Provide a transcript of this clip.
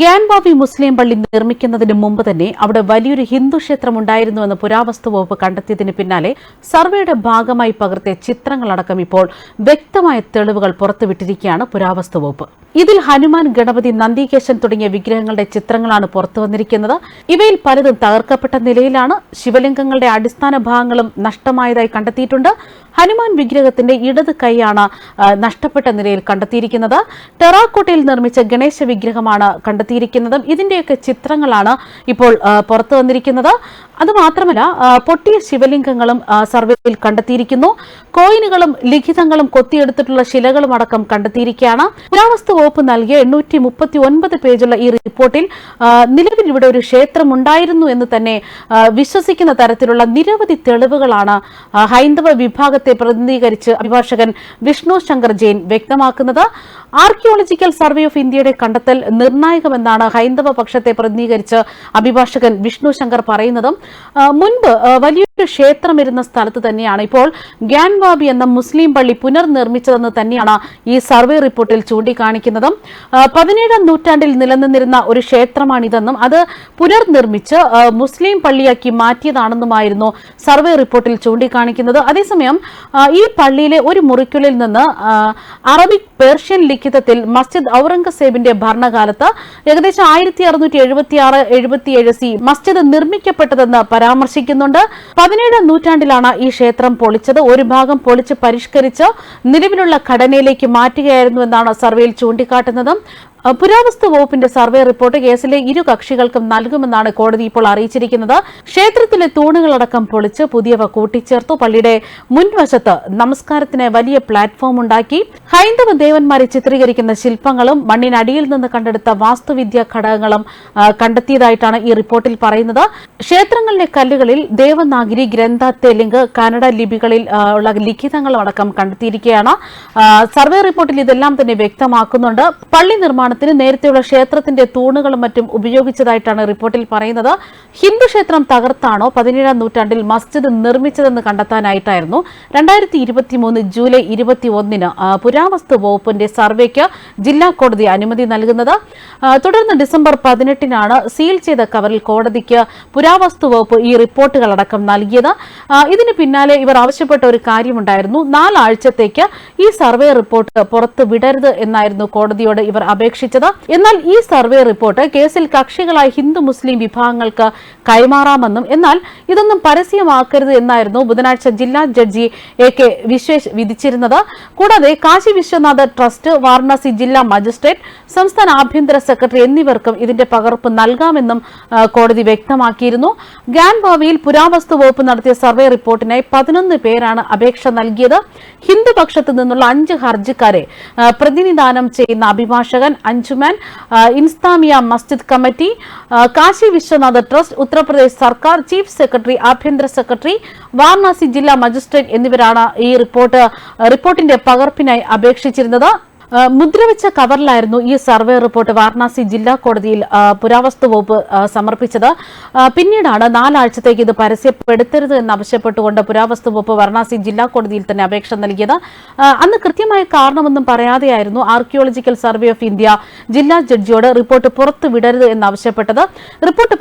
ഗ്യാൻബാബി മുസ്ലിം പള്ളി നിർമ്മിക്കുന്നതിന് മുമ്പ് തന്നെ അവിടെ വലിയൊരു ഹിന്ദു ക്ഷേത്രം ഉണ്ടായിരുന്നുവെന്ന് പുരാവസ്തു വകുപ്പ് കണ്ടെത്തിയതിന് പിന്നാലെ സർവേയുടെ ഭാഗമായി പകർത്തിയ ചിത്രങ്ങളടക്കം ഇപ്പോൾ വ്യക്തമായ തെളിവുകൾ പുറത്തുവിട്ടിരിക്കുകയാണ് പുരാവസ്തു വകുപ്പ്. ഇതിൽ ഹനുമാൻ ഗണപതി നന്ദികേശൻ തുടങ്ങിയ വിഗ്രഹങ്ങളുടെ ചിത്രങ്ങളാണ് പുറത്തുവന്നിരിക്കുന്നത്. ഇവയിൽ പലതും തകർക്കപ്പെട്ട നിലയിലാണ്. ശിവലിംഗങ്ങളുടെ അടിസ്ഥാന ഭാഗങ്ങളും നഷ്ടമായതായി കണ്ടെത്തിയിട്ടുണ്ട്. ഹനുമാൻ വിഗ്രഹത്തിന്റെ ഇടത് കൈയാണ് നഷ്ടപ്പെട്ട നിലയിൽ കണ്ടെത്തിയിരിക്കുന്നത്. ടെറാക്കോട്ടയിൽ നിർമ്മിച്ച ഗണേശ വിഗ്രഹമാണ് കണ്ടെത്തിയിരിക്കുന്നതും. ഇതിന്റെയൊക്കെ ചിത്രങ്ങളാണ് ഇപ്പോൾ പുറത്തു വന്നിരിക്കുന്നത്. അതുമാത്രമല്ല പൊട്ടിയ ശിവലിംഗങ്ങളും സർവേയിൽ കണ്ടെത്തിയിരിക്കുന്നു. കോയിനുകളും ലിഖിതങ്ങളും കൊത്തിയെടുത്തിട്ടുള്ള ശിലകളും അടക്കം കണ്ടെത്തിയിരിക്കുകയാണ്. പുരാവസ്തു വകുപ്പ് നൽകിയ എണ്ണൂറ്റി മുപ്പത്തി ഒൻപത് പേജുള്ള ഈ റിപ്പോർട്ടിൽ നിലവിൽ ഇവിടെ ഒരു ക്ഷേത്രം ഉണ്ടായിരുന്നു എന്ന് തന്നെ വിശ്വസിക്കുന്ന തരത്തിലുള്ള നിരവധി തെളിവുകളാണ് ഹൈന്ദവ ഹൈന്ദവ വിഭാഗത്തെ പ്രതിനിധീകരിച്ച് അഭിഭാഷകൻ വിഷ്ണു ശങ്കർ ജെയിൻ വ്യക്തമാക്കുന്നത് ആർക്കിയോളജിക്കൽ സർവേ ഓഫ് ഇന്ത്യയുടെ കണ്ടെത്തൽ നിർണായകമെന്നാണ് ഹൈന്ദവ പക്ഷത്തെ പ്രതിനിധീകരിച്ച് അഭിഭാഷകൻ വിഷ്ണു ശങ്കർ പറയുന്നതും. മുൻപ് ആ, വലിയൊരു ക്ഷേത്രം ഇരുന്ന സ്ഥലത്ത് തന്നെയാണ്. ഇപ്പോൾ ഗ്യാൻവാബി എന്ന മുസ്ലിം പള്ളി പുനർനിർമ്മിച്ചതെന്ന് തന്നെയാണ് ഈ സർവേ റിപ്പോർട്ടിൽ ചൂണ്ടിക്കാണിക്കുന്നതും. പതിനേഴാം നൂറ്റാണ്ടിൽ നിലനിന്നിരുന്ന ഒരു ക്ഷേത്രമാണിതെന്നും അത് പുനർനിർമ്മിച്ച് മുസ്ലിം പള്ളിയാക്കി മാറ്റിയതാണെന്നുമായിരുന്നു സർവേ റിപ്പോർട്ടിൽ ചൂണ്ടിക്കാണിക്കുന്നത്. അതേസമയം ഈ പള്ളിയിലെ ഒരു മുറിക്കുള്ളിൽ നിന്ന് അറബിക് പേർഷ്യൻ ലിഖിതത്തിൽ മസ്ജിദ് ഔറംഗസേബിന്റെ ഭരണകാലത്ത് ഏകദേശം ആയിരത്തി അറുന്നൂറ്റി എഴുപത്തി ആറ് എഴുപത്തിയേഴ് സി മസ്ജിദ് നിർമ്മിക്കപ്പെട്ടതെന്ന് പരാമർശിക്കുന്നുണ്ട്. പതിനേഴാം നൂറ്റാണ്ടിലാണ് ഈ ക്ഷേത്രം പൊളിച്ചത്. ഒരു ഭാഗം പൊളിച്ച് പരിഷ്കരിച്ച് നിലവിലുള്ള ഘടനയിലേക്ക് മാറ്റുകയായിരുന്നു എന്നാണ് സർവേയിൽ ചൂണ്ടിക്കാട്ടുന്നത്. പുരാവസ്തു വകുപ്പിന്റെ സർവേ റിപ്പോർട്ട് കേസിലെ ഇരു കക്ഷികൾക്കും നൽകുമെന്നാണ് കോടതി ഇപ്പോൾ അറിയിച്ചിരിക്കുന്നത്. ക്ഷേത്രത്തിലെ തൂണുകളടക്കം പൊളിച്ച് പുതിയവ കൂട്ടിച്ചേർത്തു. പള്ളിയുടെ മുൻവശത്ത് നമസ്കാരത്തിന് വലിയ പ്ലാറ്റ്ഫോം ഉണ്ടാക്കി. ഹൈന്ദവ ദേവന്മാരെ ചിത്രീകരിക്കുന്ന ശില്പങ്ങളും മണ്ണിനടിയിൽ നിന്ന് കണ്ടെടുത്ത വാസ്തുവിദ്യ ഘടകങ്ങളും കണ്ടെത്തിയതായിട്ടാണ് ഈ റിപ്പോർട്ടിൽ പറയുന്നത്. ക്ഷേത്രങ്ങളിലെ കല്ലുകളിൽ ദേവനാഗിരി ഗ്രന്ഥ തെലുങ്ക് കന്നഡ ലിപികളിൽ ഉള്ള ലിഖിതങ്ങൾ അടക്കം കണ്ടെത്തിയിരിക്കുകയാണ് സർവേ റിപ്പോർട്ടിൽ ഇതെല്ലാം തന്നെ വ്യക്തമാക്കുന്നുണ്ട്. പള്ളി നിർമ്മാണത്തിന് നേരത്തെയുള്ള ക്ഷേത്രത്തിന്റെ തൂണുകളും മറ്റും ഉപയോഗിച്ചതായിട്ടാണ് റിപ്പോർട്ടിൽ പറയുന്നത്. ഹിന്ദു ക്ഷേത്രം തകർത്താണോ? പതിനേഴാം നൂറ്റാണ്ടിൽ മസ്ജിദ് നിർമ്മിച്ചതെന്ന് കണ്ടെത്താനായിട്ടായിരുന്നു. രണ്ടായിരത്തി ഇരുപത്തി മൂന്ന് ജൂലൈ ഇരുപത്തി ഒന്നിന് പുരാവസ്തു വകുപ്പിന്റെ സർവേക്ക് ജില്ലാ കോടതി അനുമതി നൽകുന്നത്. തുടർന്ന് ഡിസംബർ പതിനെട്ടിനാണ് സീൽ ചെയ്ത കവറിൽ കോടതിക്ക് പുരാവസ്തു വകുപ്പ് ഈ റിപ്പോർട്ടുകളടക്കം നൽകിയത്. ഇതിന് പിന്നാലെ ഇവർ ആവശ്യപ്പെട്ട ഒരു കാര്യമുണ്ടായിരുന്നു. നാലാഴ്ചത്തേക്ക് ഈ സർവേ റിപ്പോർട്ട് പുറത്തു വിടരുത് എന്നായിരുന്നു കോടതിയോട് ഇവർ അപേക്ഷിച്ചത്. എന്നാൽ ഈ സർവേ റിപ്പോർട്ട് കേസിൽ കക്ഷികളായ ഹിന്ദു മുസ്ലിം വിഭാഗങ്ങൾക്ക് കൈമാറാമെന്നും എന്നാൽ ഇതൊന്നും പരസ്യമാക്കരുത് എന്നായിരുന്നു ബുധനാഴ്ച ജില്ലാ ജഡ്ജി എ കെ വിശ്വേഷ് വിധിച്ചിരുന്നത്. കൂടാതെ കാശി വിശ്വനാഥ് ട്രസ്റ്റ് വാരണാസി ജില്ലാ മജിസ്ട്രേറ്റ് സംസ്ഥാന ആഭ്യന്തര സെക്രട്ടറി എന്നിവർക്കും ഇതിന്റെ പകർപ്പ് നൽകാമെന്നും കോടതി വ്യക്തമാക്കിയിരുന്നു. ഗ്യാൻബാവിയിൽ പുരാവസ്തു വകുപ്പ് നടത്തിയ സർവേ റിപ്പോർട്ടിനായി പതിനൊന്ന് പേരാണ് അപേക്ഷ നൽകിയത്. ഹിന്ദുപക്ഷത്ത് നിന്നുള്ള അഞ്ച് ഹർജിക്കാരെ പ്രതിനിധാനം ചെയ്യുന്ന അഭിഭാഷകൻ അഞ്ജുമാൻ ഇൻസ്താമിയ മസ്ജിദ് കമ്മിറ്റി കാശി വിശ്വനാഥ ട്രസ്റ്റ് ഉത്തർപ്രദേശ് സർക്കാർ ചീഫ് സെക്രട്ടറി ആഭ്യന്തര സെക്രട്ടറി വാരണാസി ജില്ലാ മജിസ്ട്രേറ്റ് എന്നിവരാണ് ഈ റിപ്പോർട്ട് റിപ്പോർട്ടിന്റെ പകർപ്പിനായി അപേക്ഷിച്ചിരുന്നത്. മുദ്രവെച്ച കവറിലായിരുന്നു ഈ സർവേ റിപ്പോർട്ട് വാരണാസി ജില്ലാ കോടതിയിൽ പുരാവസ്തു വകുപ്പ് സമർപ്പിച്ചത്. പിന്നീടാണ് നാലാഴ്ചത്തേക്ക് ഇത് പരസ്യപ്പെടുത്തരുത് എന്നാവശ്യപ്പെട്ടുകൊണ്ട് പുരാവസ്തു വകുപ്പ് വാരണാസി ജില്ലാ കോടതിയിൽ തന്നെ അപേക്ഷ നൽകിയത്. അന്ന് കൃത്യമായ കാരണമൊന്നും പറയാതെയായിരുന്നു ആർക്കിയോളജിക്കൽ സർവേ ഓഫ് ഇന്ത്യ ജില്ലാ ജഡ്ജിയോട് റിപ്പോർട്ട് പുറത്തുവിടരുത് എന്നാവശ്യപ്പെട്ടത്. റിപ്പോർട്ട്